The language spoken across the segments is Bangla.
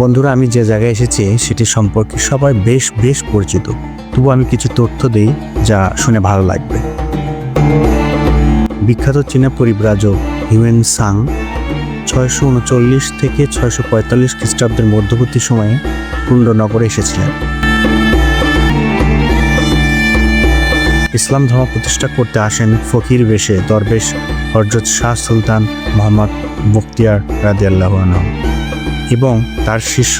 বন্ধুরা, আমি যে জায়গায় এসেছি সেটি সম্পর্কে সবাই বেশ বেশ পরিচিত। তবু আমি কিছু তথ্য দিই যা শুনে ভালো লাগবে। বিখ্যাত চীনা পরিব্রাজক হিউয়েন সাং ছয়শো উনচল্লিশ থেকে ছয়শো পঁয়তাল্লিশ খ্রিস্টাব্দের মধ্যবর্তী সময়ে কুণ্ডনগরে এসেছিলেন। ইসলাম ধর্ম প্রতিষ্ঠা করতে আসেন ফকির বেশে দরবেশ হরজত শাহ সুলতান মোহাম্মদ বখতিয়ার রাদিয়াল্লাহ আনহু এবং তার শিষ্য।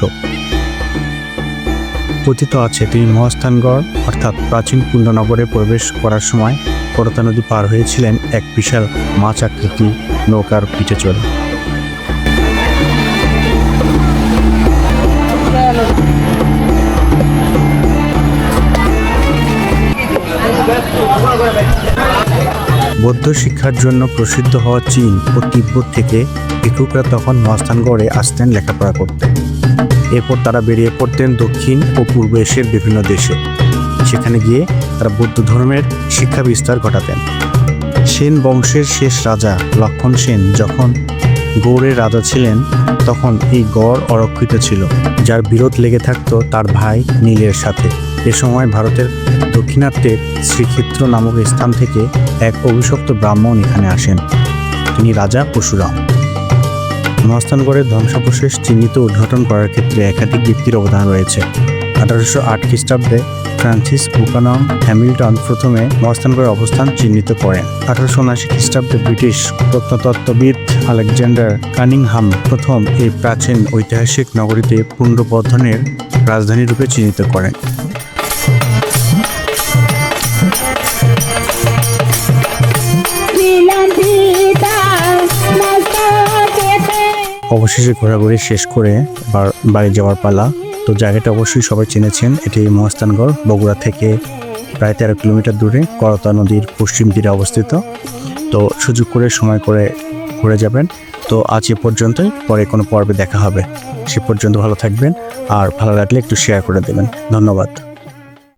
কথিত আছে, তিনি মহাস্থানগড় অর্থাৎ প্রাচীন কুণ্ডনগরে প্রবেশ করার সময় করতা নদী পার হয়েছিলেন এক বিশাল মাছ আকৃতি নৌকার পিঠে চড়ে। বৌদ্ধ শিক্ষার জন্য প্রসিদ্ধ হওয়া চীন ও তিব্বত থেকে ভিক্ষুকরা তখন মহাস্থানগড়ে আসতেন লেখাপড়া করতে। এরপর তারা বেরিয়ে পড়তেন দক্ষিণ ও পূর্ব এশিয়ার বিভিন্ন দেশে। সেখানে গিয়ে তারা বৌদ্ধ ধর্মের শিক্ষা বিস্তার ঘটাতেন। সেন বংশের শেষ রাজা লক্ষণ সেন যখন গৌড়ের রাজা ছিলেন, তখন এই গড় অরক্ষিত ছিল, যার বিরোধ লেগে থাকতো তার ভাই নীলের সাথে। এ সময় ভারতের দক্ষিণাত্যে শ্রীক্ষেত্র নামক স্থান থেকে এক অভিশপ্ত ব্রাহ্মণ এখানে আসেন। তিনি রাজা পরশুরাম। মহাস্থানগড়ের ধ্বংসাবশেষ চিহ্নিত উদ্ঘাটন করার ক্ষেত্রে একাধিক ব্যক্তির অবদান রয়েছে। আঠারোশো আট খ্রিস্টাব্দে ফ্রান্সিস বুকানং হ্যামিল্টন প্রথমে মহাস্থানগড়ের অবস্থান চিহ্নিত করেন আঠারোশো উনআশি খ্রিস্টাব্দে ব্রিটিশ প্রত্নতত্ত্ববিদ আলেকজান্ডার কানিংহাম প্রথম এই প্রাচীন ঐতিহাসিক নগরীতে পুনর্বর্ধনের রাজধানী রূপে চিহ্নিত করেন। অবশেষে ঘোরাঘুরি শেষ করে বাড়ি যাওয়ার পালা। তো জায়গাটা অবশ্যই সবাই চিনেছেন। এটি মহাস্থানগড়, বগুড়া থেকে প্রায় তেরো কিলোমিটার দূরে করতা নদীর পশ্চিম তীরে অবস্থিত। তো সুযোগ করে, সময় করে ঘুরে যাবেন। তো আজ এ পর্যন্তই। পরে কোনো পর্বে দেখা হবে। সে পর্যন্ত ভালো থাকবেন। আর ভালো লাগলে একটু শেয়ার করে দেবেন। ধন্যবাদ।